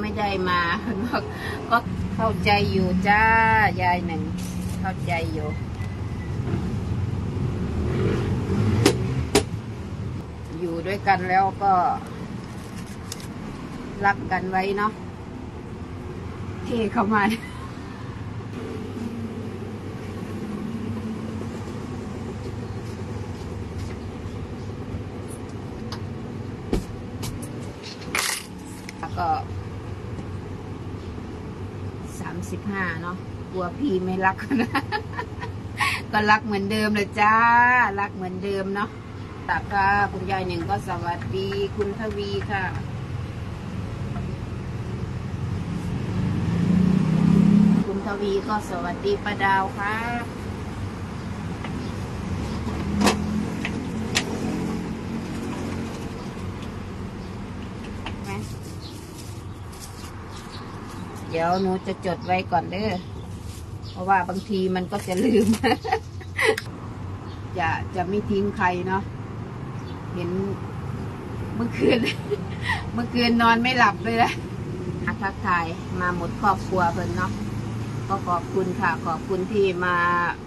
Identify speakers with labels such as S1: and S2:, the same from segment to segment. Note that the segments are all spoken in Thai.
S1: ไม่ได้มาบอกก็เข้าใจอยู่จ้ายายหนึ่ง เข้าใจอยู่อยู่ด้วยกันแล้วก็ รักกันไว้เนาะเทเข้ามา แล้วก็ สามสิบห้าเนาะกลัวพี่ไม่รักนะ ก็รักเหมือนเดิมเลยจ้า รักเหมือนเดิมเนาะตากค่ะคุณยายหนึ่งก็สวัสดีคุณทวีค่ะคุณทวีก็สวัสดีป้าดาวค่ะ ไหมเดี๋ยวหนูจะจดไว้ก่อนเด้อ เพราะว่าบางทีมันก็จะลืม จะจะไม่ทิ้งใครเนาะ เห็นเมื่อคืน เมื่อคืนนอนไม่หลับเลยนะทักทายมาหมดครอบครัวเพิ่นเนาะก็ขอบคุณค่ะ ขอบคุณที่มา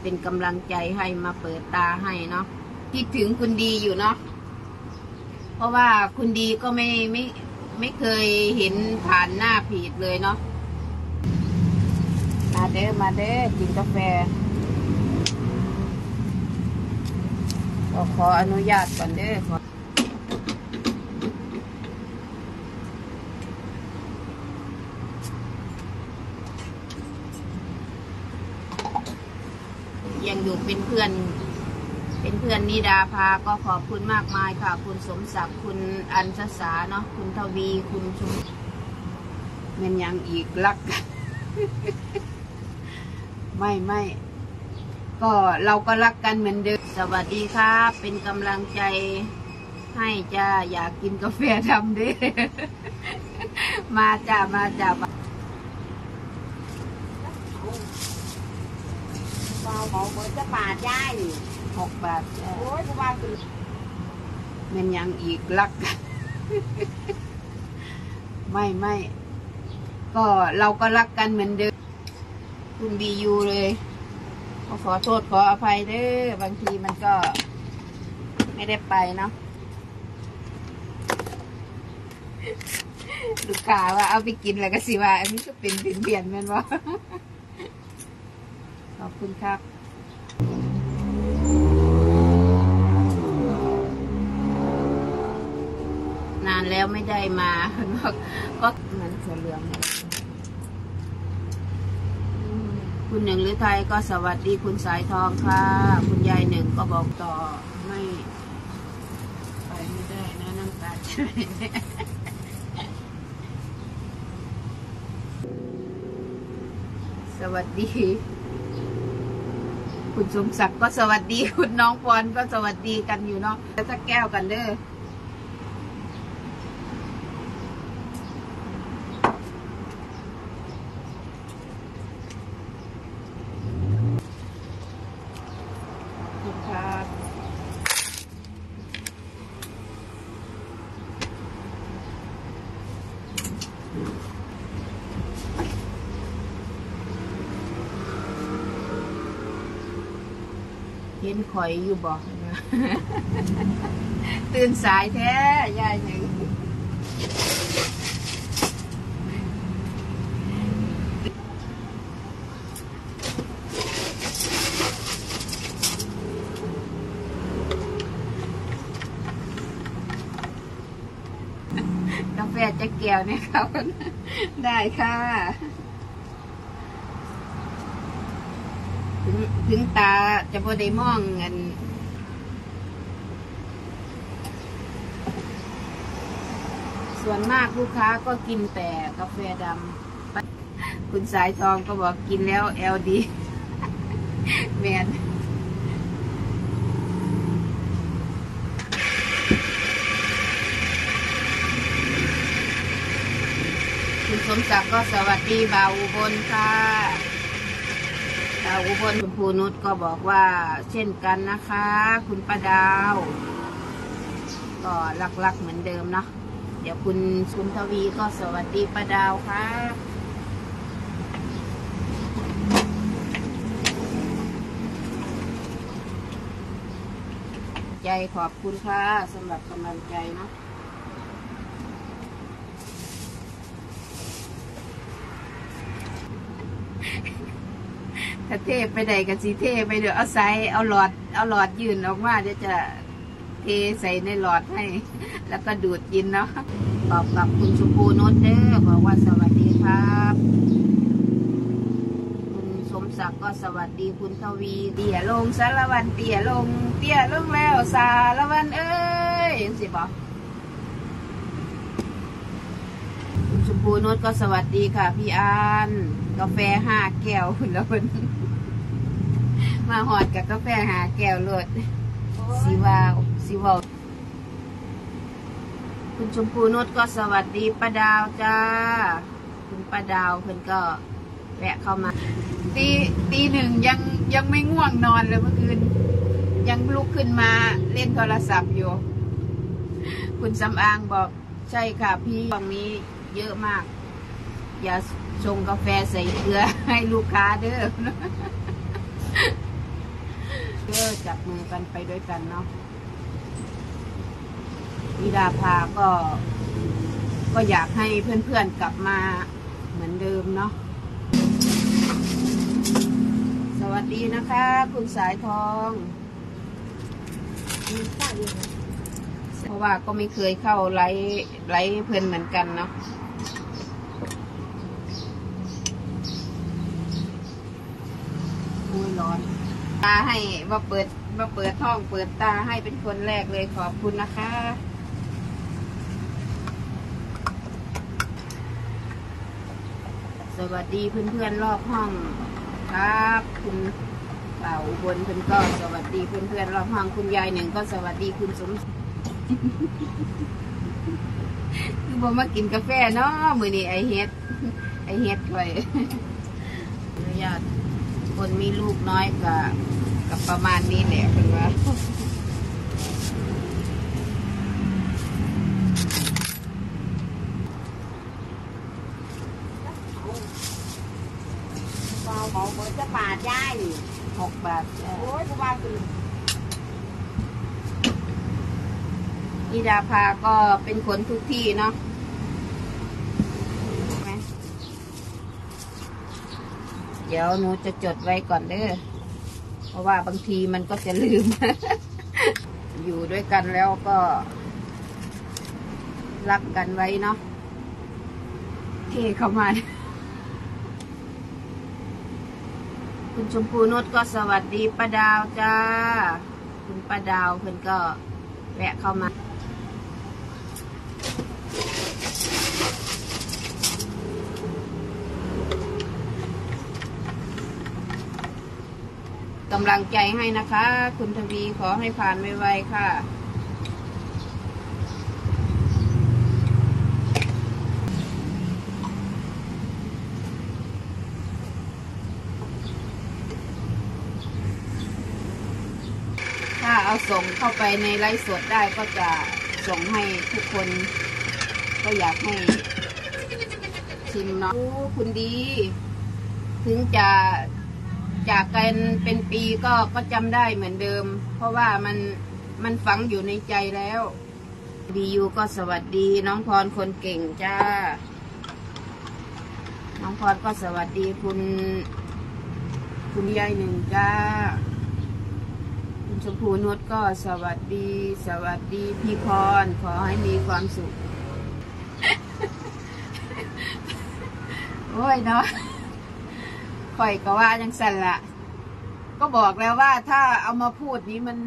S1: เป็นกำลังใจให้มาเปิดตาให้เนาะคิดถึงคุณดีอยู่เนาะเพราะว่าคุณดีก็ไม่ไม่ไม่เคยเห็นผ่านหน้าผีดเลยเนาะ มาเด้อมาเด้อกินกาแฟก็ขออนุญาตก่อนเด้อขอยังอยู่เป็นเพื่อนเป็นเพื่อนนิดาพาก็ขอบคุณมากมายค่ะ คุณสมศักดิ์คุณอัญชสาเนาะคุณทวีคุณชุมเงินยังอีกรักกัน ไม่ไม่ก็เราก็รักกันเหมือนเดิม สวัสดีครับ เป็นกำลังใจให้จ้าอยากกินกาแฟดำด้อมาจ้ามาจ้า
S2: เบาหมอเบิดจะบาดย่า
S1: หกบาทจ้า
S2: โอ้ยผู้ว่าคือ
S1: เงินยังอีกรัก ไม่ไม่ก็เราก็รักกันเหมือนเดิม คุณบียูเลยก็ขอโทษขออภัยเด้อบางทีมันก็ไม่ได้ไปเนาะลูกค้าว่าเอาไปกินแล้วก็สิว่า อันนี้ก็เป็นเปลี่ยนเปลี่ยนมันวะขอบคุณครับนานแล้วไม่ได้มาก็ก็เหมือนเสือเหลืองเลยอืม คุณหนึ่งหรือไทยก็สวัสดีคุณสายทองค่ะ คุณยายหนึ่งก็บอกต่อไม่ไปไม่ได้นะน้ำตาจะสวัสดี คุณสมศักดิ์ก็สวัสดี คุณน้องปอนก็สวัสดีกันอยู่เนาะแล้วสักแก้วกันเด้อ ขอบคุณครับ เห็นข่อยอยู่บอกตื่นสายแท้ยายหนึ่ง กาแฟจะแก้วเนี่ยครับได้ค่ะ ถึงถึงตาจะพอได้มองเงินส่วนมากลูกค้าก็กินแต่กาแฟดำคุณสายทองก็บอกกินแล้วเอลดีแมนคุณส มศักดิ์ก็สวัสดีบ่าวอุบลค่ะดาวอุบลคุณภูนุชก็บอกว่า เช่นกันนะคะ คุณประดาว ก็รักๆเหมือนเดิมเนาะดี๋ยวคุณคุณทวีก็สวัสดีป้าดาวครับใจขอบคุณค่ะสำหรับกำลังใจเนาะ ถ้าเทไปใดกับสีเทไปเดี๋ยวเอาไซเอาหลอดเอาหลอดยื่นออกมาเดี๋ยวจะเทใส่ในหลอดให้ แล้วก็ดูดกินเนาะตอบกับคุณชมพูโนตเด้อบอกว่าสวัสดีครับคุณสมศักดิ์ก็สวัสดีคุณทวีเตี่ยลงสารวันเตี่ยลงเตี่ยลงแล้วสารวันเอ้ยยังสิบอก คุณชมพูโนตก็สวัสดีค่ะ พี่อานกาแฟห้าแก้วคุณแล้วคุณมาหอดกับกาแฟห้าแก้วโลดสีวาสีวาคุณชมพูนุชก็สวัสดีป้าดาวจ้า คุณป้าดาวเพิ่อนก็แวะเข้ามา ตีตีหนึ่งยังยังไม่ง่วงนอนเลยเมื่อคืน ยังลุกขึ้นมาเล่นโทรศัพท์อยู่ คุณสำอางบอกใช่ค่ะพี่ตรงนี้ เยอะมาก อย่าชงกาแฟใส่เกลือให้ลูกค้าเด้อเด้อจับมือกันไปด้วยกันเนาะวิดาภาก็ ก็อยากให้เพื่อนๆกลับมาเหมือนเดิมเนาะสวัสดีนะคะ คุณสายทองเพราะว่าก็ไม่เคยเข้าไลฟ์ไลฟ์เพื่อนเหมือนกันเนาะอุ้ยร้อน ตาให้มาเปิดมาเปิดท้องเปิดตาให้เป็นคนแรกเลยขอบคุณนะคะ สวัสดีเพื่อนๆรอบห้องครับ คุณเป่าบนเพื่อนก็สวัสดีเพื่อนๆรอบห้องคุณยายหนึ่งก็สวัสดีคุณสมคือบ่มากินกาแฟเนาะมือนี้ไอเฮ็ดไอเฮ็ดไว้อนุญาต คนมีลูกน้อยกับกับประมาณนี้แหละเพิ่นว่า
S2: เมาเขาเหมือนจะปาดยายนี่
S1: หกบาทจ้ะ
S2: โอ้ยผู้ว่าคือ
S1: อีดาภาก็เป็นคนทุกที่เนาะใช่ไหม เดี๋ยวหนูจะจดไว้ก่อนเด้อ เพราะว่าบางทีมันก็จะลืม อยู่ด้วยกันแล้วก็ รักกันไว้เนาะเทเข้ามา คุณชมพูนุชก็สวัสดีป้าดาวจ้า คุณป้าดาวเพิ่นก็แวะเข้ามา กำลังใจให้นะคะ คุณทวีขอให้ผ่านไวๆค่ะ ถ้าเอาส่งเข้าไปในไลฟ์สดได้ก็จะส่งให้ทุกคน ก็อยากให้ชิมเนาะคุณดี ถึงจะ จากกันเป็นปีก็ก็จำได้เหมือนเดิม เพราะว่ามันมันฝังอยู่ในใจแล้วดียูก็สวัสดีน้องพรคนเก่งจ้า น้องพรก็สวัสดีคุณ คุณยายหนึ่งจ้า คุณชมพูนุชก็สวัสดี สวัสดีพี่พรขอให้มีความสุข โอ้ยเนาะ ข่อยก็ว่าจังสันละก็บอกแล้วว่าถ้าเอามาพูดนี้มัน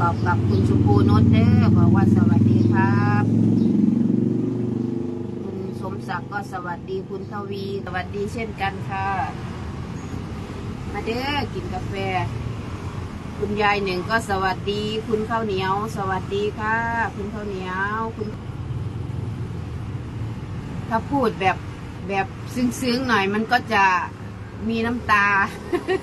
S1: ตอบกับคุณสุภูนุชเด้อบอกว่าสวัสดีครับ คุณสมศักดิ์ก็สวัสดีคุณทวี สวัสดีเช่นกันค่ะ มาเด้อกินกาแฟ คุณยายหนึ่งก็สวัสดี คุณข้าวเหนียว สวัสดีค่ะ คุณข้าวเหนียวคุณ ถ้าพูดแบบแบบซึ้งๆหน่อยมันก็จะมีน้ำตา